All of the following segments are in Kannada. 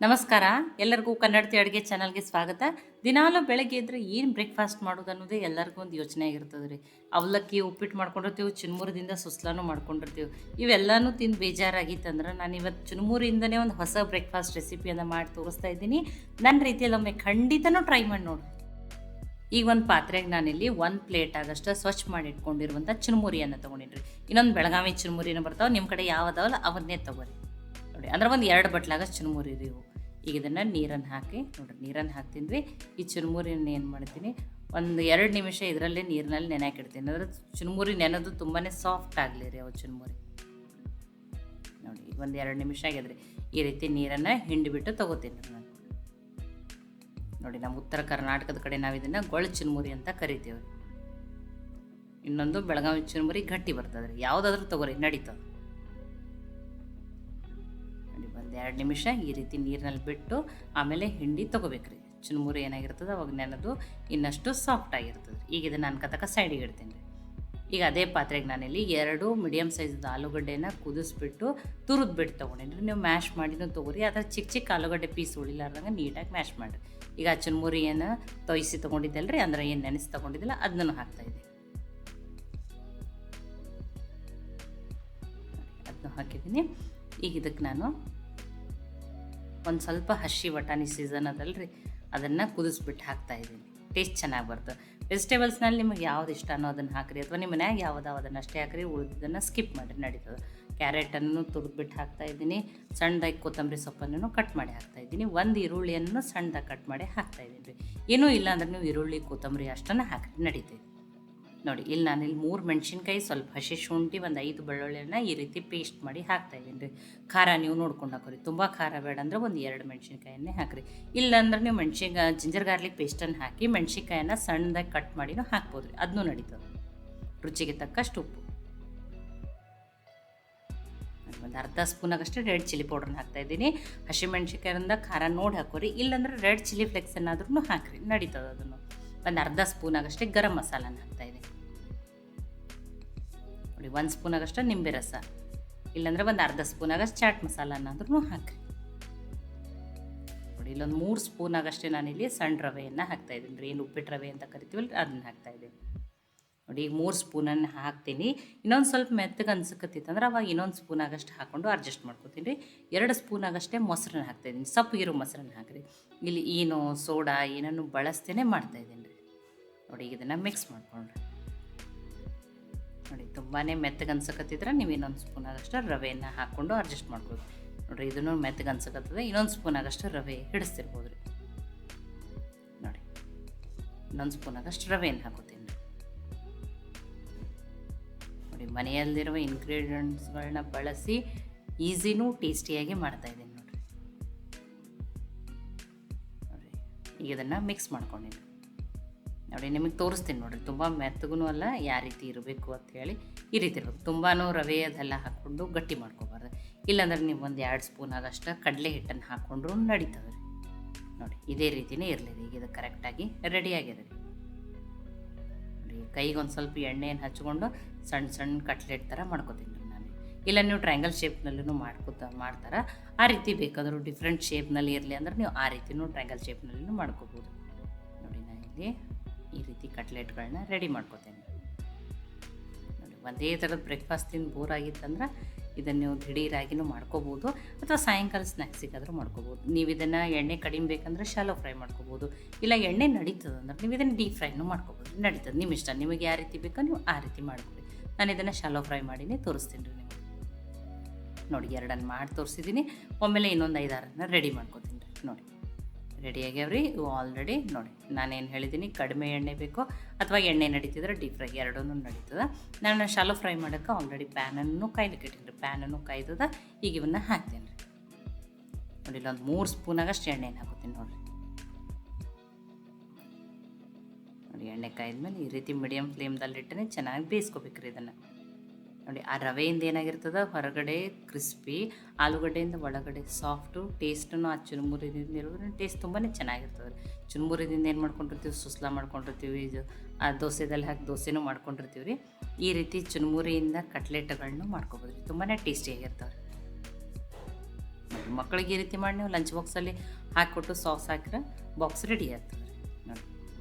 ನಮಸ್ಕಾರ. ಎಲ್ಲರಿಗೂ ಕನ್ನಡತಿ ಅಡುಗೆ ಚಾನಲ್ಗೆ ಸ್ವಾಗತ. ದಿನಾಲೂ ಬೆಳಗ್ಗೆ ಇದ್ರೆ ಏನು ಬ್ರೇಕ್ಫಾಸ್ಟ್ ಮಾಡೋದು ಅನ್ನೋದೇ ಎಲ್ಲರಿಗೂ ಒಂದು ಯೋಚನೆ ಆಗಿರ್ತದೆ ರೀ ಅವಲಕ್ಕಿ, ಉಪ್ಪಿಟ್ಟು ಮಾಡ್ಕೊಂಡಿರ್ತೀವಿ, ಚುನ್ಮುರದಿಂದ ಸುಸ್ಲಾನು ಮಾಡ್ಕೊಂಡಿರ್ತೀವಿ. ಇವೆಲ್ಲನೂ ತಿಂದು ಬೇಜಾರಾಗಿತ್ತಂದ್ರೆ ನಾನು ಇವತ್ತು ಚುನ್ಮುರಿಯಿಂದನೇ ಒಂದು ಹೊಸ ಬ್ರೇಕ್ಫಾಸ್ಟ್ ರೆಸಿಪಿಯನ್ನು ಮಾಡಿ ತೋರಿಸ್ತಾ ಇದ್ದೀನಿ. ನನ್ನ ರೀತಿಯಲ್ಲಿ ಒಮ್ಮೆ ಖಂಡಿತನೂ ಟ್ರೈ ಮಾಡಿ ನೋಡಿ. ಈಗ ಒಂದು ಪಾತ್ರೆಗೆ ನಾನಿಲ್ಲಿ ಒಂದು ಪ್ಲೇಟ್ ಆಗಷ್ಟು ಸ್ವಚ್ಛ ಮಾಡಿ ಇಟ್ಕೊಂಡಿರುವಂಥ ಚುರುಮುರಿಯನ್ನು ರೀ ಇನ್ನೊಂದು ಬೆಳಗಾವಿ ಚುರುಮುರಿನ ಬರ್ತಾವೆ ನಿಮ್ಮ ಕಡೆ ಯಾವ್ದಾವಲ್ಲ ಅವನ್ನೇ ತೊಗೊರಿ. ಅಂದ್ರೆ ಒಂದು ಎರಡು ಬಟ್ಲಾಗ ಚುರುಮುರಿ ರೀ ಇವು. ಈಗ ಇದನ್ನು ನೀರನ್ನು ಹಾಕಿ, ನೋಡಿರಿ, ನೀರನ್ನು ಹಾಕ್ತೀನಿ ರೀ ಈ ಚುರುಮುರಿನ ಏನು ಮಾಡ್ತೀನಿ, ಒಂದು ಎರಡು ನಿಮಿಷ ಇದರಲ್ಲೇ ನೀರಿನಲ್ಲಿ ನೆನೆಯಾಕಿಡ್ತೀನಿ. ಅಂದ್ರೆ ಚುರುಮುರಿ ನೆನೆದು ತುಂಬಾ ಸಾಫ್ಟ್ ಆಗಲಿ ರೀ ಅವು ಚುರುಮುರಿ. ನೋಡಿ ಒಂದು ಎರಡು ನಿಮಿಷ ಆಗ್ಯದ್ರಿ ಈ ರೀತಿ ನೀರನ್ನು ಹಿಂಡಿಬಿಟ್ಟು ತೊಗೋತೀನಿ ನಾನು. ನೋಡಿ, ನಮ್ಮ ಉತ್ತರ ಕರ್ನಾಟಕದ ಕಡೆ ನಾವು ಇದನ್ನು ಗೊಳ ಚುರುಮುರಿ ಅಂತ ಕರಿತೀವಿ ಇನ್ನೊಂದು ಬೆಳಗಾವಿ ಚುರುಮುರಿ ಗಟ್ಟಿ ಬರ್ತದೆ ರೀ ಯಾವುದಾದ್ರೂ ತಗೋರಿ, ನಡೀತದೆ. ಒಂದು ಎರಡು ನಿಮಿಷ ಈ ರೀತಿ ನೀರಿನಲ್ಲಿ ಬಿಟ್ಟು ಆಮೇಲೆ ಹಿಂಡಿ ತೊಗೋಬೇಕ್ರಿ. ಚುನ್ಮುರು ಏನಾಗಿರ್ತದೆ, ಅವಾಗ ನೆನೆದು ಇನ್ನಷ್ಟು ಸಾಫ್ಟ್ ಆಗಿರ್ತದೆ. ಈಗ ಇದನ್ನು ಅನ್ಕತಕ್ಕ ಸೈಡಿಗೆ ಇಡ್ತೀನಿ ಈಗ ಅದೇ ಪಾತ್ರೆಗೆ ನಾನಿಲ್ಲಿ ಎರಡು ಮೀಡಿಯಮ್ ಸೈಜ್ದು ಆಲೂಗಡ್ಡೆನ ಕುದಿಸ್ಬಿಟ್ಟು ತುರಿದು ಬಿಟ್ಟು ತೊಗೊಂಡಿನಿ ನೀವು ಮ್ಯಾಶ್ ಮಾಡಿನೂ ತೊಗೊರಿ ಅದ್ರ ಚಿಕ್ಕ ಚಿಕ್ಕ ಆಲೂಗಡ್ಡೆ ಪೀಸ್ ಉಳಿಲಾರ್ದಂಗೆ ನೀಟಾಗಿ ಮ್ಯಾಶ್ ಮಾಡಿರಿ. ಈಗ ಆ ಏನು ತೊಯ್ಸಿ ತೊಗೊಂಡಿದ್ದಲ್ಲ ರೀ, ಅಂದ್ರೆ ಏನು ನೆನೆಸಿ ತೊಗೊಂಡಿದ್ದಿಲ್ಲ ಅದನ್ನು ಹಾಕ್ತಾಯಿದ್ದೆ ಅದನ್ನು ಹಾಕಿದ್ದೀನಿ. ಈಗ ಇದಕ್ಕೆ ನಾನು ಒಂದು ಸ್ವಲ್ಪ ಹಸಿ ಬಟಾಣಿ ಸೀಸನ್ ಅದಲ್ರಿ ಅದನ್ನು ಕುದಿಸ್ಬಿಟ್ಟು ಹಾಕ್ತಾಯಿದ್ದೀನಿ ಟೇಸ್ಟ್ ಚೆನ್ನಾಗಿ ಬರ್ತದೆ ವೆಜಿಟೇಬಲ್ಸ್ನಲ್ಲಿ ನಿಮಗೆ ಯಾವ್ದು ಇಷ್ಟನೋ ಅದನ್ನು ಹಾಕಿರಿ ಅಥವಾ ನಿಮ್ಮ ಮನ್ಯಾಗ ಯಾವ್ದು ಅದನ್ನು ಅಷ್ಟೇ ಹಾಕಿರಿ ಉಳಿದನ್ನು ಸ್ಕಿಪ್ ಮಾಡಿರಿ, ನಡೀತದೆ. ಕ್ಯಾರೆಟನ್ನು ತುರಿದ್ಬಿಟ್ಟು ಹಾಕ್ತಾಯಿದ್ದೀನಿ ಸಣ್ಣದಾಗಿ ಕೊತ್ತಂಬರಿ ಸೊಪ್ಪನ್ನು ಕಟ್ ಮಾಡಿ ಹಾಕ್ತಾಯಿದ್ದೀನಿ ಒಂದು ಈರುಳ್ಳಿಯನ್ನು ಸಣ್ಣದಾಗಿ ಕಟ್ ಮಾಡಿ ಹಾಕ್ತಾಯಿದ್ದೀನಿ ರೀ ಏನೂ ಇಲ್ಲ ಅಂದ್ರೆ ನೀವು ಈರುಳ್ಳಿ, ಕೊತ್ತಂಬರಿ ಅಷ್ಟನ್ನು ಹಾಕಿರಿ, ನಡೀತೈತಿ. ನೋಡಿ, ಇಲ್ಲಿ ನಾನು ಇಲ್ಲಿ ಮೂರು ಮೆಣಸಿನ್ಕಾಯಿ ಸ್ವಲ್ಪ ಹಸಿ ಶುಂಠಿ ಒಂದು ಐದು ಬೆಳ್ಳುಳ್ಳಿಯನ್ನು ಈ ರೀತಿ ಪೇಸ್ಟ್ ಮಾಡಿ ಹಾಕ್ತಾಯಿದ್ದೀನಿ ರೀ ಖಾರ ನೀವು ನೋಡ್ಕೊಂಡು ಹಾಕೋರಿ ತುಂಬ ಖಾರ ಬೇಡ ಅಂದ್ರೆ ಒಂದು ಎರಡು ಮೆಣಸಿನ್ಕಾಯನ್ನೇ ಹಾಕಿರಿ. ಇಲ್ಲಾಂದ್ರೆ ನೀವು ಮೆಣಸಿನ್ಕಾಯಿ ಜಿಂಜರ್ ಗಾರ್ಲಿಕ್ ಪೇಸ್ಟನ್ನು ಹಾಕಿ ಮೆಣಸಿನ್ಕಾಯನ್ನು ಸಣ್ಣದಾಗಿ ಕಟ್ ಮಾಡಿನೂ ಹಾಕ್ಬೋದು ರೀ ಅದನ್ನೂ ನಡೀತದೆ. ರುಚಿಗೆ ತಕ್ಕಷ್ಟು ಉಪ್ಪು. ಒಂದು ಅರ್ಧ ಸ್ಪೂನಾಗಷ್ಟೇ ರೆಡ್ ಚಿಲ್ಲಿ ಪೌಡ್ರನ್ನ ಹಾಕ್ತಾಯಿದ್ದೀನಿ ಹಸಿಮೆಣ್ಸಿಕಾಯಿಂದ ಖಾರ ನೋಡಿ ಹಾಕೋರಿ ಇಲ್ಲಾಂದ್ರೆ ರೆಡ್ ಚಿಲ್ಲಿ ಫ್ಲೆಕ್ಸ್ ಏನಾದ್ರೂ ಹಾಕಿರಿ. ನಡೀತದೆ ಅದನ್ನು. ಒಂದು ಅರ್ಧ ಸ್ಪೂನಾಗಷ್ಟೇ ಗರಂ ಮಸಾಲನ ಹಾಕ್ತಾಯಿದ್ದೀನಿ ನೋಡಿ ಒಂದು ಸ್ಪೂನಾಗಷ್ಟು ನಿಂಬೆ ರಸ. ಇಲ್ಲಾಂದ್ರೆ ಒಂದು ಅರ್ಧ ಸ್ಪೂನಾಗಷ್ಟು ಚಾಟ್ ಮಸಾಲನಾದ್ರೂ ಹಾಕ್ರಿ. ನೋಡಿ, ಇಲ್ಲೊಂದು ಮೂರು ಸ್ಪೂನಾಗಷ್ಟೇ ಇಲ್ಲಿ ಸಣ್ಣ ರವೆಯನ್ನು ಹಾಕ್ತಾಯಿದ್ದೀನಿ ರೀ ಏನು ಉಪ್ಪಿಟ್ಟು ರವೆ ಅಂತ ಕರಿತೀವಲ್ಲ ಅದನ್ನ ಹಾಕ್ತಾಯಿದ್ದೀನಿ ನೋಡಿ, ಈಗ ಮೂರು ಸ್ಪೂನನ್ನು ಹಾಕ್ತೀನಿ. ಇನ್ನೊಂದು ಸ್ವಲ್ಪ ಮೆತ್ತಗೆ ಅನ್ಸಕತ್ತಿತ್ತಂದ್ರೆ ಅವಾಗ ಇನ್ನೊಂದು ಸ್ಪೂನ್ ಆಗಷ್ಟು ಹಾಕ್ಕೊಂಡು ಅಡ್ಜಸ್ಟ್ ಮಾಡ್ಕೊತೀನಿ ರೀ. ಎರಡು ಸ್ಪೂನ್ ಆಗಷ್ಟೇ ಮೊಸರನ್ನ ಹಾಕ್ತಾಯಿದ್ದೀನಿ ಇರೋ ಮೊಸರನ್ನ ಹಾಕಿರಿ. ಇಲ್ಲಿ ಏನೋ ಸೋಡಾ ಏನನ್ನು ಬಳಸ್ತೇನೆ ಮಾಡ್ತಾಯಿದ್ದೀನಿ ರೀ. ನೋಡಿ ಇದನ್ನು ಮಿಕ್ಸ್ ಮಾಡ್ಕೊಂಡ್ರಿ. ನೋಡಿ ತುಂಬಾ ಮೆತ್ತಗೆ ಅನ್ಸಕತ್ತಿದ್ರೆ ನೀವು ಇನ್ನೊಂದು ಸ್ಪೂನ್ ಆಗಷ್ಟು ರವೆಯನ್ನು ಹಾಕ್ಕೊಂಡು ಅಡ್ಜಸ್ಟ್ ಮಾಡ್ಬೋದು. ನೋಡಿರಿ, ಇದನ್ನು ಮೆತ್ತಗೆ ಅನ್ಸಕತ್ತದೆ, ಇನ್ನೊಂದು ಸ್ಪೂನ್ ಆಗಷ್ಟು ರವೆ ಹಿಡಿಸ್ತಿರ್ಬೋದು ರೀ. ನೋಡಿ, ಇನ್ನೊಂದು ಸ್ಪೂನ್ ಆಗಷ್ಟು ರವೆಯನ್ನು ಹಾಕೋತೀನಿ ನೋಡಿ, ಮನೆಯಲ್ಲಿರುವ ಇಂಗ್ರೀಡಿಯೆಂಟ್ಸ್ಗಳನ್ನ ಬಳಸಿ ಈಸಿನೂ ಟೇಸ್ಟಿಯಾಗಿ ಮಾಡ್ತಾಯಿದ್ದೀನಿ ನೋಡಿರಿ. ನೋಡಿ, ಈಗ ಇದನ್ನು ಮಿಕ್ಸ್ ಮಾಡ್ಕೊಂಡಿದ್ದೀನಿ ನೋಡಿ, ನಿಮಗೆ ತೋರಿಸ್ತೀನಿ ನೋಡಿರಿ. ತುಂಬ ಮೆತ್ತಗೂ ಅಲ್ಲ ಯಾವ ರೀತಿ ಇರಬೇಕು ಅಂತ ಹೇಳಿ ಈ ರೀತಿ ಇರಬೇಕು ತುಂಬಾ ರವೆ ಅದೆಲ್ಲ ಹಾಕ್ಕೊಂಡು ಗಟ್ಟಿ ಮಾಡ್ಕೊಬಾರ್ದು. ಇಲ್ಲಾಂದ್ರೆ ನೀವು ಒಂದು ಎರಡು ಸ್ಪೂನ್ ಆಗಷ್ಟು ಕಡಲೆ ಹಿಟ್ಟನ್ನು ಹಾಕ್ಕೊಂಡ್ರು ನಡೀತದೆ ರೀ. ನೋಡಿ, ಇದೇ ರೀತಿಯೇ ಇರಲಿ ಈಗ ಇದು ಕರೆಕ್ಟಾಗಿ ರೆಡಿ ಆಗಿದೆ ರೀ. ನೋಡಿ ಕೈಗೆ ಒಂದು ಸ್ವಲ್ಪ ಎಣ್ಣೆಯನ್ನು ಹಚ್ಕೊಂಡು ಸಣ್ಣ ಸಣ್ಣ ಕಟ್ಲೆಟ್ ಥರ ಮಾಡ್ಕೋತೀನಿ ನಾನು. ಇಲ್ಲ, ನೀವು ಟ್ರಯಾಂಗಲ್ ಶೇಪ್ನಲ್ಲೂ ಮಾಡ್ಕೋತ, ಮಾಡ್ತಾರೆ. ಆ ರೀತಿ ಬೇಕಾದರೂ ಡಿಫ್ರೆಂಟ್ ಶೇಪ್ನಲ್ಲಿ ಇರಲಿ ಅಂದ್ರೆ ನೀವು ಆ ರೀತಿಯೂ ಟ್ರಯಾಂಗಲ್ ಶೇಪ್ನಲ್ಲೂ ಮಾಡ್ಕೋಬೋದು. ನೋಡಿ ನಾನು ಇಲ್ಲಿ ಈ ರೀತಿ ಕಟ್ಲೆಟ್ಗಳನ್ನ ರೆಡಿ ಮಾಡ್ಕೋತೇನೆ. ನೋಡಿ, ಒಂದೇ ಥರದ ಬ್ರೇಕ್ಫಾಸ್ಟ್ ತಿಂದು ಬೋರ್ ಆಗಿತ್ತಂದ್ರೆ ಇದನ್ನು ನೀವು ದಿಢೀರಾಗಿನೂ ಮಾಡ್ಕೋಬೋದು ಅಥವಾ ಸಾಯಂಕಾಲ ಸ್ನ್ಯಾಕ್ಸಿಗಾದರೂ ಮಾಡ್ಕೋಬೋದು. ನೀವು ಇದನ್ನು ಎಣ್ಣೆ ಕಡಿಮೆ ಬೇಕಂದ್ರೆ ಶಾಲೋ ಫ್ರೈ ಮಾಡ್ಕೋಬೋದು. ಇಲ್ಲ ಎಣ್ಣೆ ನಡೀತದೆ ಅಂದ್ರೆ ನೀವು ಇದನ್ನು ಡೀಪ್ ಫ್ರೈನೂ ಮಾಡ್ಕೋಬೋದು. ನಡೀತದೆ, ನಿಮ್ಮ ಇಷ್ಟ. ನಿಮಗೆ ಯಾವ ರೀತಿ ಬೇಕೋ ನೀವು ಆ ರೀತಿ ಮಾಡ್ಕೊಳ್ಳಿ ನಾನು ಇದನ್ನು ಶಾಲೋ ಫ್ರೈ ಮಾಡಿನೇ, ತೋರಿಸ್ತೀನಿ ರೀ ನಿಮಗೆ. ನೋಡಿ, ಎರಡನ್ನು ಮಾಡಿ ತೋರಿಸಿದ್ದೀನಿ. ಒಮ್ಮೆಲೆ ಇನ್ನೊಂದು ಐದಾರನ್ನ ರೆಡಿ ಮಾಡ್ಕೋತೀನಿ ರೀ. ನೋಡಿ. ರೆಡಿ ರೀ ಇವು ಆಲ್ರೆಡಿ ನೋಡಿ, ನಾನೇನು ಹೇಳಿದ್ದೀನಿ ಕಡಿಮೆ ಎಣ್ಣೆ ಬೇಕು. ಅಥವಾ ಎಣ್ಣೆ ನಡೀತಿದ್ರೆ ಡೀಪ್ ಫ್ರೈ ಎರಡೂ ನಡೀತದೆ. ನಾನು ಶಾಲೋ ಫ್ರೈ ಮಾಡೋಕ್ಕೆ ಆಲ್ರೆಡಿ ಪ್ಯಾನನ್ನು ಕಾಯ್ಲಿಕ್ಕೆ ಇಟ್ಟಿನಿ ಪ್ಯಾನನ್ನು ಕಾಯ್ದದ, ಈಗ ಇವನ್ನ ಹಾಕ್ತೀನಿ. ರೀ ನೋಡಿ, ಇಲ್ಲೊಂದು ಮೂರು ಸ್ಪೂನಾಗಷ್ಟು ಎಣ್ಣೆನ ಹಾಕೋತೀನಿ ನೋಡಿರಿ. ನೋಡಿ, ಎಣ್ಣೆ ಕಾಯ್ದ್ಮೇಲೆ ಈ ರೀತಿ ಮೀಡಿಯಮ್ ಫ್ಲೇಮ್ದಲ್ಲಿಟ್ಟನೆ ಚೆನ್ನಾಗಿ ಬೇಯಿಸ್ಕೋಬೇಕು ರೀ ಇದನ್ನು. ನೋಡಿ, ಆ ರವೆಯಿಂದ ಏನಾಗಿರ್ತದೆ? ಹೊರಗಡೆ ಕ್ರಿಸ್ಪಿ ಆಲೂಗಡ್ಡೆಯಿಂದ ಒಳಗಡೆ ಸಾಫ್ಟು ಟೇಸ್ಟನ್ನು ಆ ಚುರುಮುರಿದಿಂದ ಇರೋದ್ರಿಂದ ಟೇಸ್ಟ್ ತುಂಬಾ ಚೆನ್ನಾಗಿರ್ತದೆ ಚುರುಮುರಿದಿಂದ ಏನು ಮಾಡ್ಕೊಂಡಿರ್ತೀವಿ? ಸುಸ್ಲಾ ಮಾಡ್ಕೊಂಡಿರ್ತೀವಿ. ಇದು, ಆ ದೋಸೆದಲ್ಲಿ ಹಾಕಿ ದೋಸೆನೂ ಮಾಡ್ಕೊಂಡಿರ್ತೀವಿ ರೀ. ಈ ರೀತಿ ಚುರುಮುರಿಯಿಂದ ಕಟ್ಲೆಟ್ಗಳನ್ನು ಮಾಡ್ಕೊಬೋದು ರೀ ತುಂಬಾ ಟೇಸ್ಟಿಯಾಗಿರ್ತವೆ ಮಕ್ಕಳಿಗೆ ಈ ರೀತಿ ಮಾಡಿ ನೀವು ಲಂಚ್ ಬಾಕ್ಸಲ್ಲಿ ಹಾಕಿಕೊಟ್ಟು ಸಾಸ್ ಹಾಕಿದ್ರೆ ಬಾಕ್ಸ್ ರೆಡಿ ಆಗ್ತದೆ.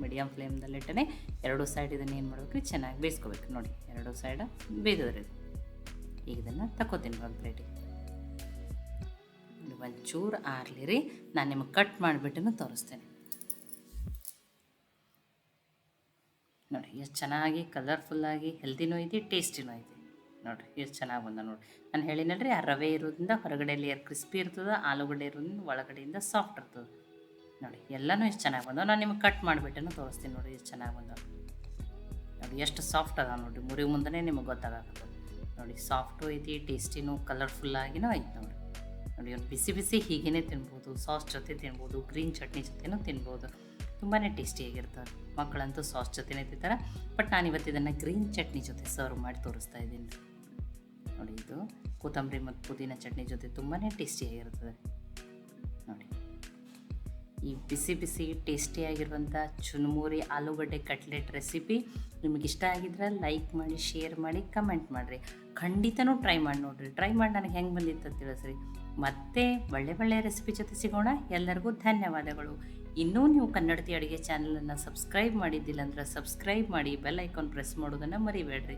ಮೀಡಿಯಮ್ ಫ್ಲೇಮ್ದಲ್ಲಿಟ್ಟನೆ ಎರಡು ಸೈಡ್ ಇದನ್ನು ಏನು ಮಾಡಬೇಕು? ಚೆನ್ನಾಗಿ ಬೇಯಿಸ್ಕೋಬೇಕು. ನೋಡಿ, ಎರಡು ಸೈಡ ಬೇಯ್ದದ್ರಿ ಈಗ ಇದನ್ನು ತಗೋತೀನಿ ಒಂದು ಪ್ಲೇಟಿಗೆ ಒಂಚೂರು ಆರ್ಲಿ ರೀ. ನಾನು ನಿಮಗೆ ಕಟ್ ಮಾಡಿಬಿಟ್ಟು ತೋರಿಸ್ತೇನೆ. ನೋಡಿ, ಎಷ್ಟು ಚೆನ್ನಾಗಿ ಕಲರ್ಫುಲ್ಲಾಗಿ ಹೆಲ್ದಿನೂ ಐತಿ ಟೇಸ್ಟಿನೂ ಐತಿ. ನೋಡಿರಿ, ಎಷ್ಟು ಚೆನ್ನಾಗಿ ಬಂದ ನೋಡಿ ನಾನು ಹೇಳಿನಲ್ರಿ, ಆ ರವೆ ಇರೋದ್ರಿಂದ ಹೊರಗಡೆ ಲೇಯರ್ ಕ್ರಿಸ್ಪಿ ಇರ್ತದೆ, ಆಲೂಗಡ್ಡೆ ಇರೋದ್ರಿಂದ ಒಳಗಡೆಯಿಂದ ಸಾಫ್ಟ್ ಇರ್ತದೆ. ನೋಡಿ, ಎಲ್ಲನೂ ಎಷ್ಟು ಚೆನ್ನಾಗಿ ಬಂದವು. ನಾನು ನಿಮಗೆ ಕಟ್ ಮಾಡಿಬಿಟ್ಟು ತೋರಿಸ್ತೀನಿ ನೋಡಿ, ಎಷ್ಟು ಚೆನ್ನಾಗಿ ಬಂದವು. ನೋಡಿ, ಎಷ್ಟು ಸಾಫ್ಟ್ ಅದ ನೋಡಿ. ಮುರಿ ಮುಂದೆನೇ ನಿಮಗೆ ಗೊತ್ತಾಗತ್ತದ ನೋಡಿ ಸಾಫ್ಟು ಐತಿ ಟೇಸ್ಟಿನೂ ಕಲರ್ಫುಲ್ಲಾಗಿನೂ ಐತಿ ನೋಡಿ ನೋಡಿ ಒಂದು ಬಿಸಿ ಬಿಸಿ ಹೀಗೇ ತಿನ್ಬೋದು ಸಾಸ್ ಜೊತೆ ತಿನ್ಬೋದು ಗ್ರೀನ್ ಚಟ್ನಿ ಜೊತೆನೂ ತಿನ್ಬೋದು. ತುಂಬಾ ಟೇಸ್ಟಿಯಾಗಿರ್ತದೆ ಮಕ್ಕಳಂತೂ ಸಾಸ್ ಜೊತೆನೇ ತಿಂತಾರೆ. ಬಟ್ ನಾನು ಇವತ್ತು ಇದನ್ನು ಗ್ರೀನ್ ಚಟ್ನಿ ಜೊತೆ ಸರ್ವ್ ಮಾಡಿ ತೋರಿಸ್ತಾ ಇದ್ದೀನಿ. ನೋಡಿ, ಇದು ಕೊತ್ತಂಬರಿ ಮತ್ತು ಪುದೀನ ಚಟ್ನಿ ಜೊತೆ ತುಂಬಾ ಟೇಸ್ಟಿಯಾಗಿರ್ತದೆ ಈ ಬಿಸಿ ಬಿಸಿ ಟೇಸ್ಟಿಯಾಗಿರುವಂಥ ಚುನ್ಮುರಿ ಆಲೂಗಡ್ಡೆ ಕಟ್ಲೆಟ್ ರೆಸಿಪಿ ನಿಮಗೆ ಇಷ್ಟ ಆಗಿದ್ರೆ ಲೈಕ್ ಮಾಡಿ, ಶೇರ್ ಮಾಡಿ, ಕಮೆಂಟ್ ಮಾಡಿರಿ. ಖಂಡಿತನೂ ಟ್ರೈ ಮಾಡಿ ನೋಡಿರಿ. ಟ್ರೈ ಮಾಡಿ ನನಗೆ ಹೆಂಗೆ ಬಂದಿತ್ತು ಅಂತ ತಿಳಿಸ್ರಿ. ಮತ್ತೆ ಒಳ್ಳೆ ಒಳ್ಳೆಯ ರೆಸಿಪಿ ಜೊತೆ ಸಿಗೋಣ. ಎಲ್ಲರಿಗೂ ಧನ್ಯವಾದಗಳು. ಇನ್ನೂ ನೀವು ಕನ್ನಡತಿ ಅಡುಗೆ ಚಾನಲನ್ನು ಸಬ್ಸ್ಕ್ರೈಬ್ ಮಾಡಿದ್ದಿಲ್ಲ ಅಂದ್ರೆ ಸಬ್ಸ್ಕ್ರೈಬ್ ಮಾಡಿ, ಬೆಲ್ ಐಕಾನ್ ಪ್ರೆಸ್ ಮಾಡೋದನ್ನು ಮರಿಬೇಡ್ರಿ.